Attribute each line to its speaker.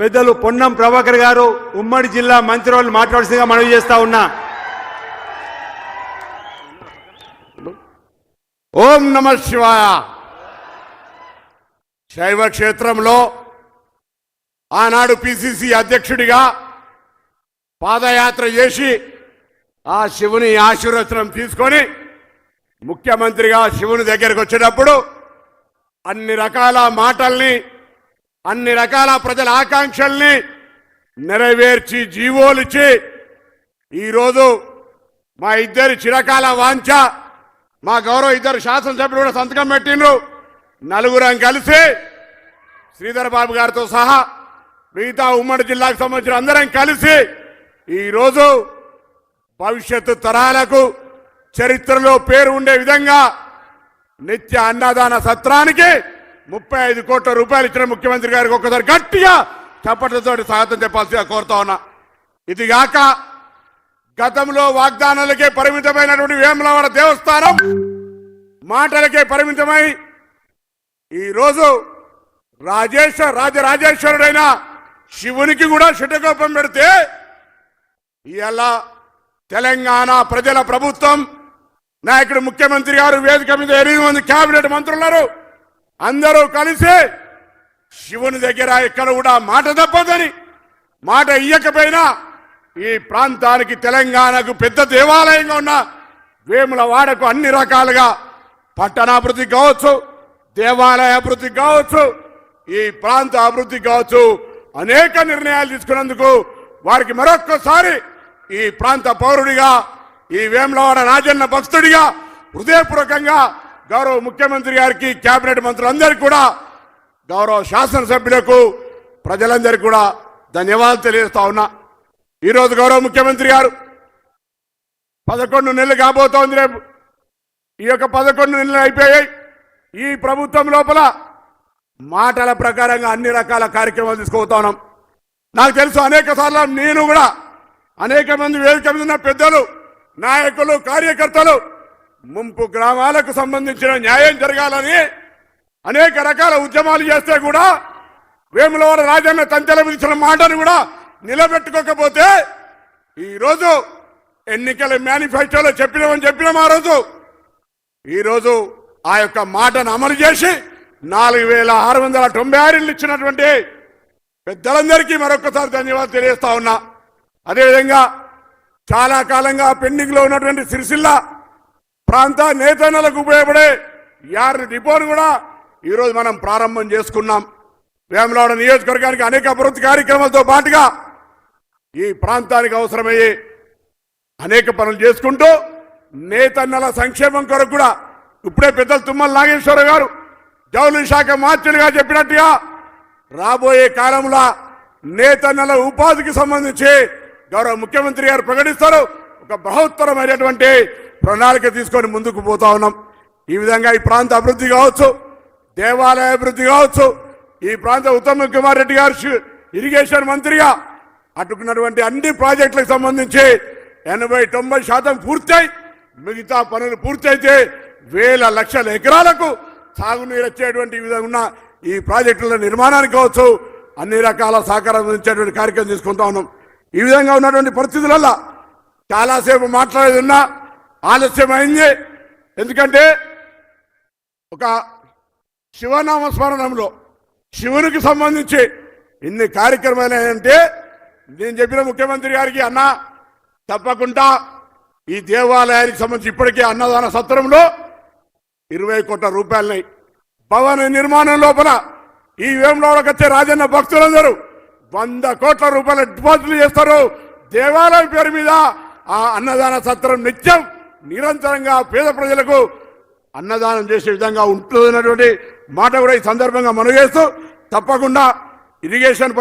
Speaker 1: పెద్దలు పొన్నం ప్రభాకర్ గారు ఉమ్మడి జిల్లా మంత్రి వాళ్ళు మాట్లాడుతుందిగా మనవి చేస్తా ఉన్నా.
Speaker 2: ఓం నమ శివాయ. శైవ క్షేత్రంలో ఆనాడు పిసిసి అధ్యక్షుడిగా పాదయాత్ర చేసి ఆ శివుని ఆశీర్వచనం తీసుకొని ముఖ్యమంత్రిగా శివుని దగ్గరకు వచ్చేటప్పుడు అన్ని రకాల మాటల్ని అన్ని రకాల ప్రజల ఆకాంక్షల్ని నెరవేర్చి జీవోలిచ్చి ఈరోజు మా ఇద్దరి చిరకాల వాంఛ మా గౌరవ ఇద్దరు శాసనసభ్యులు కూడా సంతకం పెట్టిండ్రు. నలుగురం కలిసి శ్రీధర్ బాబు గారితో సహా మిగతా ఉమ్మడి జిల్లాకు సంబంధించిన అందరం కలిసి ఈరోజు భవిష్యత్తు తరాలకు చరిత్రలో పేరు ఉండే విధంగా నిత్య అన్నదాన సత్రానికి ముప్పై ఐదు కోట్ల రూపాయలు ఇచ్చిన ముఖ్యమంత్రి గారికి ఒక్కసారి గట్టిగా చప్పట్లతో స్వాగతం చెప్పాల్సిగా కోరుతా ఉన్నా. ఇది కాక గతంలో వాగ్దానాలకే పరిమితమైనటువంటి వేములవాడ దేవస్థానం మాటలకే పరిమితమై ఈరోజు రాజేశ్వర రాజరాజేశ్వరుడైన శివునికి కూడా శుటకోపం పెడితే ఇలా తెలంగాణ ప్రజల ప్రభుత్వం నాయకుడు ముఖ్యమంత్రి గారు వేదిక మీద ఎనిమిది మంది కేబినెట్ మంత్రులు ఉన్నారు అందరూ కలిసి శివుని దగ్గర ఎక్కడ కూడా మాట తప్పదని మాట ఇయ్యకపోయినా ఈ ప్రాంతానికి తెలంగాణకు పెద్ద దేవాలయంగా ఉన్న వేముల వాడకు అన్ని రకాలుగా పట్టణాభివృద్ధి కావచ్చు దేవాలయ అభివృద్ధి కావచ్చు ఈ ప్రాంత అభివృద్ధి కావచ్చు. అనేక నిర్ణయాలు తీసుకున్నందుకు వారికి మరొక్కసారి ఈ ప్రాంత పౌరుడిగా ఈ వేములవాడ రాజన్న భక్తుడిగా హృదయపూర్వకంగా గౌరవ ముఖ్యమంత్రి గారికి కేబినెట్ మంత్రులందరికీ కూడా గౌరవ శాసనసభ్యులకు ప్రజలందరికీ కూడా ధన్యవాదాలు తెలియజేస్తా ఉన్నా. ఈరోజు గౌరవ ముఖ్యమంత్రి గారు పదకొండు నెలలు కాబోతోంది రేపు. ఈ యొక్క పదకొండు నెలలు అయిపోయాయి. ఈ ప్రభుత్వం లోపల మాటల ప్రకారంగా అన్ని రకాల కార్యక్రమాలు తీసుకుపోతా ఉన్నాం. నాకు తెలుసు అనేక సార్లు నేను కూడా అనేక మంది వేదిక మీద ఉన్న పెద్దలు నాయకులు కార్యకర్తలు ముంపు గ్రామాలకు సంబంధించిన న్యాయం జరగాలని అనేక రకాల ఉద్యమాలు చేస్తే కూడా వేములవాడ రాజన్న తంతెల విధించిన మాటను కూడా నిలబెట్టుకోకపోతే ఈరోజు ఎన్నికల మేనిఫెస్టోలో చెప్పినామని చెప్పినాం ఆ రోజు. ఈరోజు ఆ యొక్క మాటను అమలు చేసి నాలుగు వేల ఆరు వందల తొంభై ఆరు ఇళ్ళు ఇచ్చినటువంటి పెద్దలందరికీ మరొకసారి ధన్యవాదాలు తెలియజేస్తా ఉన్నా. అదేవిధంగా చాలా కాలంగా పెండింగ్లో ఉన్నటువంటి సిరిసిల్ల ప్రాంత నేతన్నలకు ఉపయోగపడే యార్ని డిపోను కూడా ఈరోజు మనం ప్రారంభం చేసుకున్నాం. వేములవాడ నియోజకవర్గానికి అనేక అభివృద్ధి కార్యక్రమాలతో పాటుగా ఈ ప్రాంతానికి అవసరమయ్యే అనేక పనులు చేసుకుంటూ నేతన్నల సంక్షేమం కొరకు కూడా ఇప్పుడే పెద్దలు తుమ్మల నాగేశ్వరరావు గారు జౌలి శాఖ మార్చులుగా చెప్పినట్టుగా రాబోయే కాలంలో నేతన్నల ఉపాధికి సంబంధించి గౌరవ ముఖ్యమంత్రి గారు ప్రకటిస్తారు. ఒక బృహత్తరమైనటువంటి ప్రణాళిక తీసుకొని ముందుకు పోతా ఉన్నాం. ఈ విధంగా ఈ ప్రాంత అభివృద్ధి కావచ్చు దేవాలయ అభివృద్ధి కావచ్చు ఈ ప్రాంత ఉత్తమ్ కుమార్ రెడ్డి గారు ఇరిగేషన్ మంత్రిగా అటుకున్నటువంటి అన్ని ప్రాజెక్టులకు సంబంధించి ఎనభై తొంభై శాతం పూర్తయి మిగతా పనులు పూర్తయితే వేల లక్షల ఎకరాలకు సాగునీరు వచ్చేటువంటి ఈ విధంగా ఉన్న ఈ ప్రాజెక్టుల నిర్మాణానికి కావచ్చు అన్ని రకాల సహకారం అందించేటువంటి కార్యక్రమం తీసుకుంటా ఉన్నాం. ఈ విధంగా ఉన్నటువంటి పరిస్థితులలో చాలాసేపు మాట్లాడేది ఉన్నా ఆలస్యమైంది. ఎందుకంటే ఒక శివనామ స్మరణంలో శివునికి సంబంధించి ఇన్ని కార్యక్రమాలు అంటే నేను చెప్పిన ముఖ్యమంత్రి గారికి అన్న తప్పకుండా ఈ దేవాలయానికి సంబంధించి ఇప్పటికే అన్నదాన సత్రంలో ఇరవై కోట్ల రూపాయలున్నాయి భవన నిర్మాణం లోపల ఈ వేములవాడకు వచ్చే రాజన్న భక్తులందరూ వంద కోట్ల రూపాయల డిపాజిట్లు చేస్తారు. దేవాలయం పేరు మీద ఆ అన్నదాన సత్రం నిత్యం నిరంతరంగా పేద ప్రజలకు అన్నదానం చేసే విధంగా ఉంటుందన్నటువంటి మాట కూడా ఈ సందర్భంగా మనగేస్తూ తప్పకుండా ఇరిగేషన్